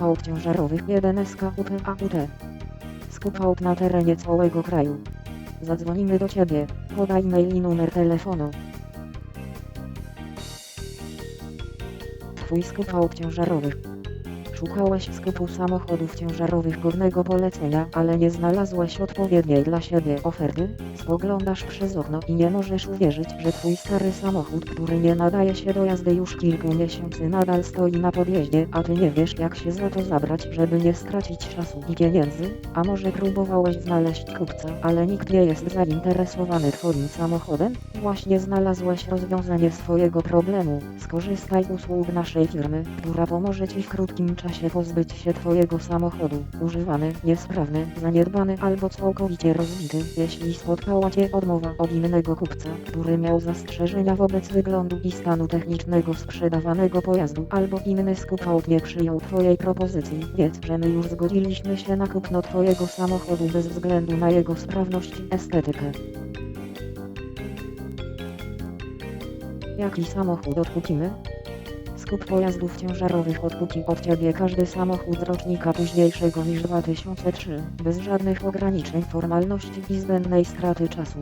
Aut ciężarowych 1 SKUP AUT. Aut na terenie całego kraju. Zadzwonimy do Ciebie. Podaj mail i numer telefonu. Twój aut ciężarowych. Szukałeś skupu samochodów ciężarowych godnego polecenia, ale nie znalazłeś odpowiedniej dla siebie oferty? Spoglądasz przez okno i nie możesz uwierzyć, że twój stary samochód, który nie nadaje się do jazdy już kilku miesięcy nadal stoi na podjeździe, a ty nie wiesz jak się za to zabrać, żeby nie stracić czasu i pieniędzy? A może próbowałeś znaleźć kupca, ale nikt nie jest zainteresowany twoim samochodem? Właśnie znalazłeś rozwiązanie swojego problemu. Skorzystaj z usług naszej firmy, która pomoże ci w krótkim czasie pozbyć się twojego samochodu. Używany, niesprawny, zaniedbany albo całkowicie rozbity, jeśli spotkała cię odmowa od innego kupca, który miał zastrzeżenia wobec wyglądu i stanu technicznego sprzedawanego pojazdu, albo inny skup aut nie przyjął twojej propozycji, wiedz, że my już zgodziliśmy się na kupno twojego samochodu bez względu na jego sprawność i estetykę. Jaki samochód odkupimy? Skup pojazdów ciężarowych odkupi od Ciebie każdy samochód rocznika późniejszego niż 2003, bez żadnych ograniczeń, formalności i zbędnej straty czasu.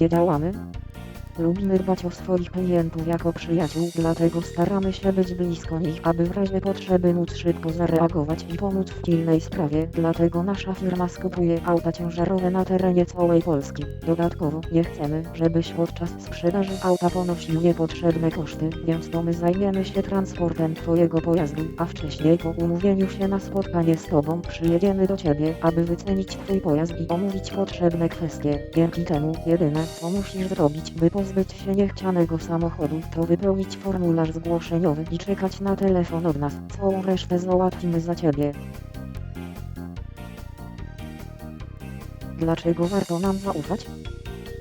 Nie działamy? Lubimy dbać o swoich klientów jako przyjaciół, dlatego staramy się być blisko nich, aby w razie potrzeby móc szybko zareagować i pomóc w pilnej sprawie. Dlatego nasza firma skupuje auta ciężarowe na terenie całej Polski. Dodatkowo nie chcemy, żebyś podczas sprzedaży auta ponosił niepotrzebne koszty, więc to my zajmiemy się transportem Twojego pojazdu, a wcześniej po umówieniu się na spotkanie z Tobą przyjedziemy do Ciebie, aby wycenić Twój pojazd i omówić potrzebne kwestie. Dzięki temu jedyne co musisz zrobić, by pozbyć się niechcianego samochodu, to wypełnić formularz zgłoszeniowy i czekać na telefon od nas. Całą resztę załatwimy za Ciebie. Dlaczego warto nam zaufać?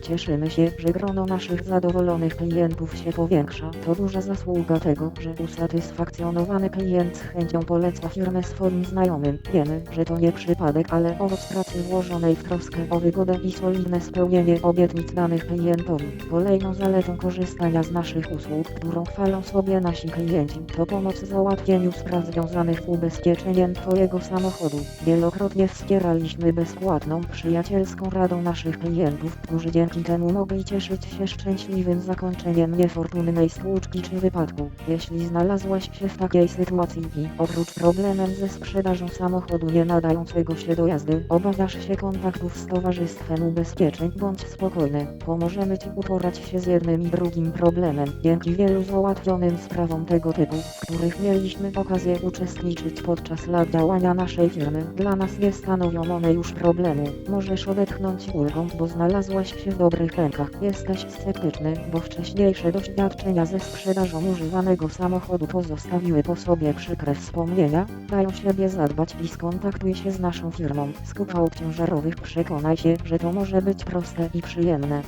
Cieszymy się, że grono naszych zadowolonych klientów się powiększa. To duża zasługa tego, że usatysfakcjonowany klient z chęcią poleca firmę swoim znajomym. Wiemy, że to nie przypadek, ale owoc pracy włożonej w troskę o wygodę i solidne spełnienie obietnic danych klientowi. Kolejną zaletą korzystania z naszych usług, którą chwalą sobie nasi klienci, to pomoc w załatwieniu spraw związanych z ubezpieczeniem Twojego samochodu. Wielokrotnie wspieraliśmy bezpłatną, przyjacielską radą naszych klientów, którzy dzięki temu mogli cieszyć się szczęśliwym zakończeniem niefortunnej stłuczki czy wypadku. Jeśli znalazłeś się w takiej sytuacji i, oprócz problemem ze sprzedażą samochodu nie nadającego się do jazdy, obawiasz się kontaktów z Towarzystwem Ubezpieczeń, bądź spokojny. Pomożemy Ci uporać się z jednym i drugim problemem. Dzięki wielu załatwionym sprawom tego typu, w których mieliśmy okazję uczestniczyć podczas lat działania naszej firmy, dla nas nie stanowią one już problemu. Możesz odetchnąć ulgą, bo znalazłeś się w dobrych rękach. Jesteś sceptyczny, bo wcześniejsze doświadczenia ze sprzedażą używanego samochodu pozostawiły po sobie przykre wspomnienia. Daj o siebie zadbać i skontaktuj się z naszą firmą. Skup aut ciężarowych przekonaj się, że to może być proste i przyjemne.